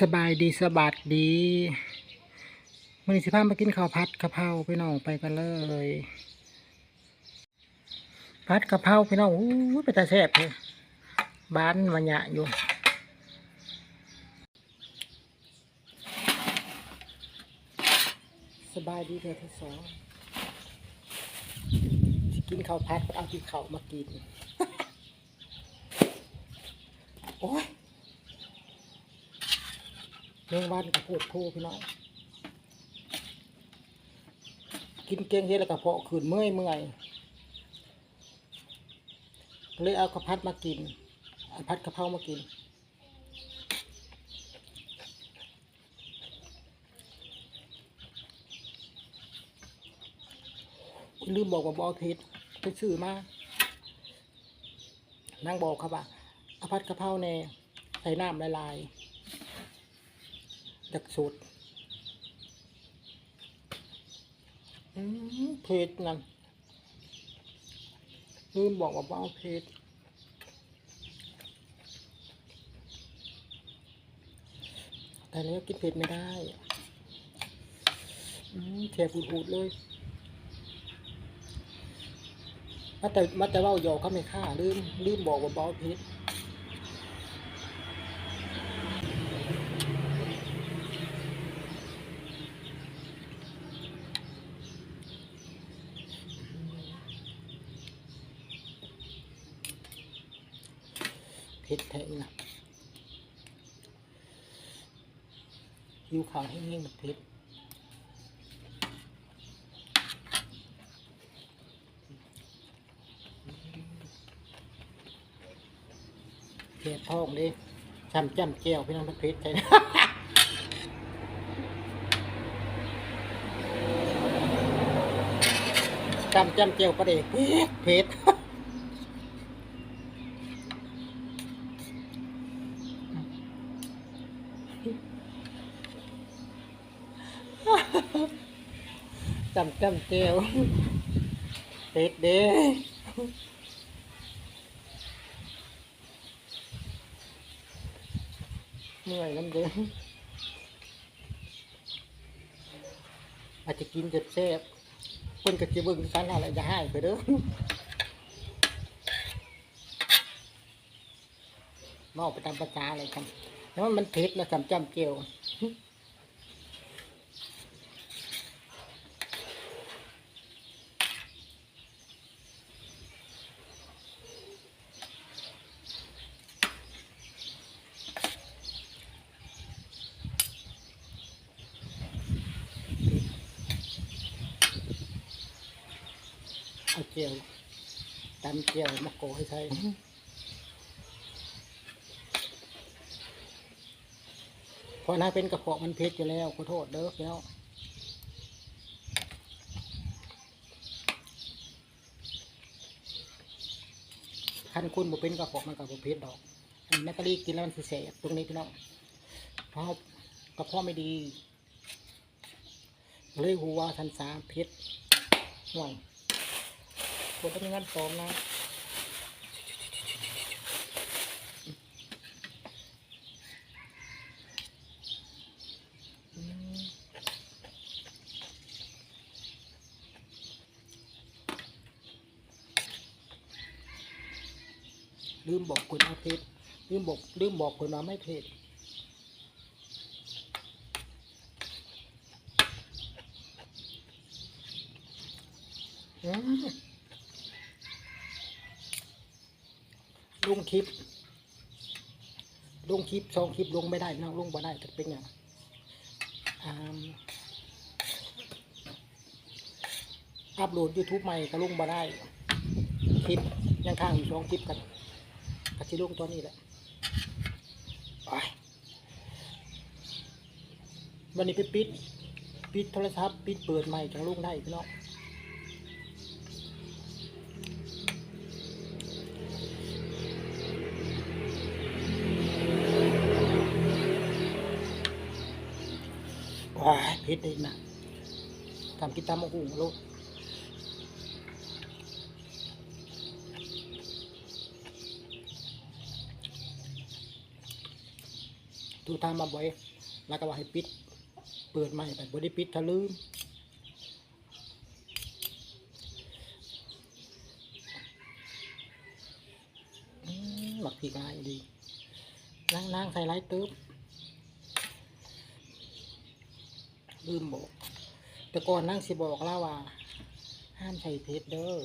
สบายดีสบาดดีมือสิพามากินข้าวผัดกะเพราพี่น้องไปกันเลยผัดกะเพราพี่น้องอู้เป็นตาแซ่บเลยบ้านมันหยะอยู่สบายดีเธอที่สองกินข้าวผัดก็เอาที่เขาวมากิน โอ้ย เรื่องวันกับพูดโทพี่น้องกินเก่งเฮ็ดแล้วก็เพาะขืนเมื่อยเมื่อยเลยเอากระพัดมากินเอาพัดกะเพรามากินลืมบอกว่าบอาเพชรไปซื้อมานั่งบอกครับว่าเอาพัดกะเพราแน่ใส่น้ำละลาย จากสูตรเพชรนั่นลืมบอกว่าเอาเพชรแต่แล้วกินเผ็ดไม่ได้อืมแฉะปูดๆเลยมาแต่มาแต่ว่าหยอกเขาไม่ฆ่าลืมลืมบอกว่าบอพิษเผ็ดแท้นะหิวขาวแห้งๆแบบเผ็ดเพียท้องดิช้ำจ้ำแก้วพี่น้องเพชรใช่นะจ้ำจำแก้วประเด็กเพชร จำจำแก้วเพชรเด้เหนื่อยน้ำเด้ออาจจะกินเจ็บแซ่บคนกับจะเบิ่งสันอะไรจะให้ไปเด้อมอกไปตามภาษาอะไรกันแล้วมันเผ็ดนะจำจำเจียว เอาเจียวตำเจียวมะโกให้ใส่เพราะน่าเป็นกระเพาะมันเผ็ดอยู่แล้วขอโทษเด้อพี่น้องคันคุณบ่เป็นกระเพาะมันกับบ่เผ็ดดอกอันนี้แมกกะลีกินแล้วมันสิแสบตรงนี้พี่น้องเพราะกระเพาะไม่ดีเลยหัวทันสาเผ็ดห่วย ปวดต้องงานสองนะลืมบอกคนเอาเพชรลืมบอกลืมบอกคนมาไม่เพชรอืม ลงคลิป ลงคลิปสองคลิปลงไม่ได้นะลงบ่ได้จะเป็นอย่างอ่าอัพโหลด YouTube ใหม่ก็ลงบ่ได้ คลิปยังข้างอยู่สองคลิปกันก็จะลงตัวนี้แหละไปวันนี้ไปปิด ปิดโทรศัพท์ ปิดเปิดใหม่จังลงได้พี่น้อง เพชรเลยนะทำกินตามมะหูลูกตูทางมาบ่อยแล้วก็ว่าให้ปิด เปิดใหม่ไปบ่ได้ปิดทะลืมอืมหมักผีกายดีนั่งนั่งใส่ไรตึ๊บ ลืมบอก แต่ก่อนนั่งสิบอกแล้วว่า ห้ามใส่เพชรเด้อ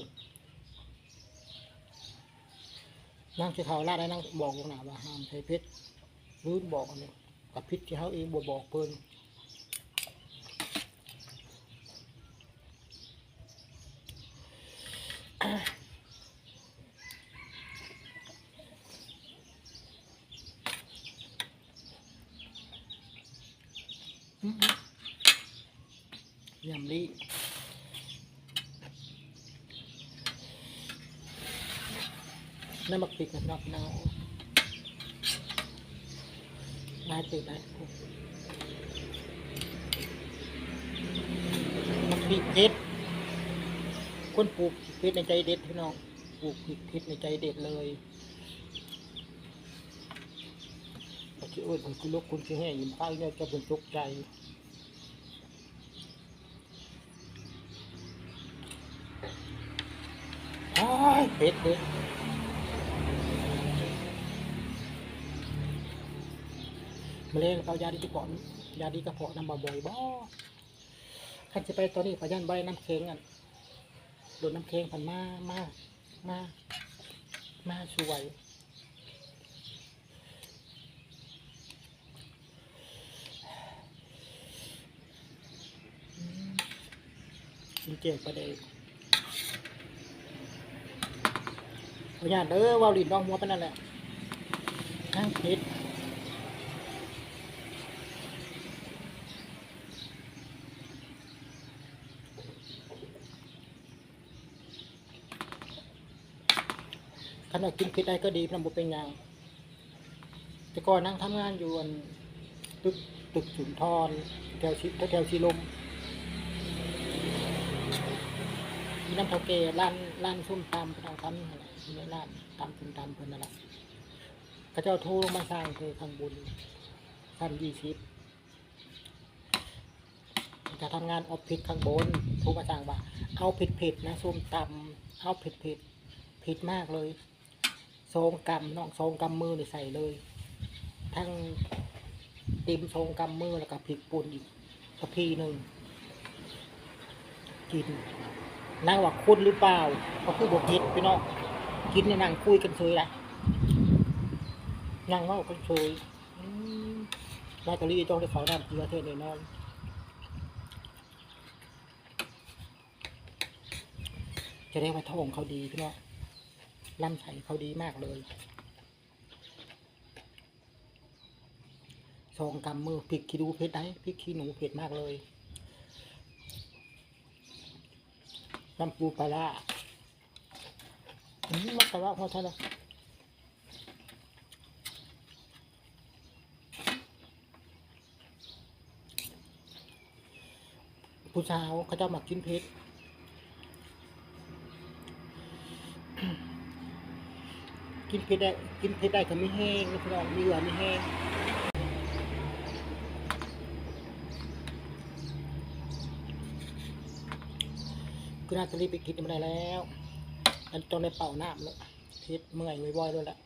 นั่งสิเขาลาได้นั่งบอกลงหนาว่าห้ามใส่เพชรลืมบอกอันนี้กับพิษที่เขาเองบ่บอกเพิ่นอื้อหือยำ ลีนั่นมักปิดกับนอกเนาได้ติดได้มักปิดเพชรคนปลูกเพชรในใจเด็ดพี่น้องปลูกเพชรในใจเด็ดเลยปัจจุบันผมคือลูกคุณคือแห่ยินไปเนี่ยจะเป็นตกใจ ยเป็ดเด็ดมะเร็งเอายาดีกระเพาะยาดีกระเพาะน้ำบ่อยบ่ขันจะไปตอนนี้พยันใบน้ำเค็งอะโดนน้ำเค็งผ่านมามามามาช่วยกินเจ็บประเดี๋ยว ขออนุญาตเด้อว่าลินน้องหัวไปนั่นแหละนั่งคิดขนาดกินพิษได้ก็ดีพนำบุเป็นหยังแต่ก่อนนั่งทำงานอยู่อันตึกตึกสุนทรแถวชิแถวชีลม มีน้ำเทาเกร้านร้านส้มตำพนังทำนั่แหละมีร้านตำส้มตำเพิ่นนั่นแหละเขาเจ้าโทรมาสร้างคือข้างบนขั้นยี่สิบจะทำงานออฟฟิศข้างบนโทรมาสั่งว่า เอาเผ็ดนะส้มตำเอาผ็ดๆเผ็ดมากเลยซองกำน้องซองกำมือนี่ใส่เลย ทั้งติมซองกำมือแล้วก็พริกป่นอีกกระพีหนึ่งกิน นางว่าคุณหรือเปล่าก็คือบกเฮ็ดพี่น้องกินในนางคุยกันเฉยละนางเว่ากันเฉยอืมลาตอรี่ต้องได้เขาน้ำเกลือเทศแน่นอนจะได้ว่าท้องเขาดีพี่น้องลำไส้เขาดีมากเลยซองกำมือพริกขี้ดูเผ็ดได้พริกขี้หนูเผ็ดมากเลย น้ำปูปลาร้าอืมมันปลาร้าพอเท่าไหร่ผู้สาวเขาจะหมักกินเพชรกินเพชรได้ กินเพชรได้ก็ไม่แห้งนะพี่น้องมีเหลือไม่แห้ง น่าตาลีบไปกินมาได้แล้วอันต้องได้เป่าน้ำแล้วเพชรเมื่อยบ่อยๆด้วยแหละ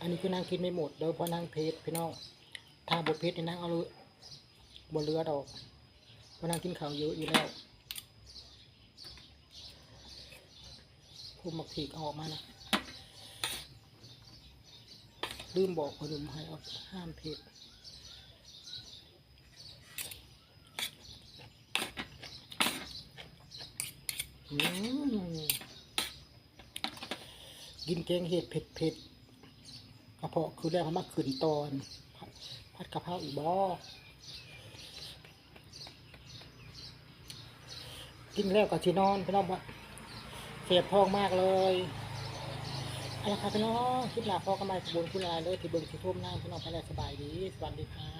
อันนี้คือนางกินไม่หมดเดี๋ยวเพราะนางเพชรพี่น้องทางบทเพชรนี่นางเอาบนเรือดอกเพราะนางกินข้าวเยอะอยู่แล้วคุมหมักผีกออกมานะลืมบอกคนหนุ่มให้เอาห้ามเพชร กินแกงเห็ดเผ็ดเผ็ดกระเพาะคือแรกเขามาขืนตอนพัดกะเพราอีบ่กินแล้วกับที่นอนพี่น้องว่าเสียบท้องมากเลยอาละค่ะพี่น้องคลิปหน้าพอกันใหม่ขบวนคุณลายเลยที่เบิ่งที่ทุ่มหน้าพี่น้องไปแล้วสบายดี สวัสดีค่ะ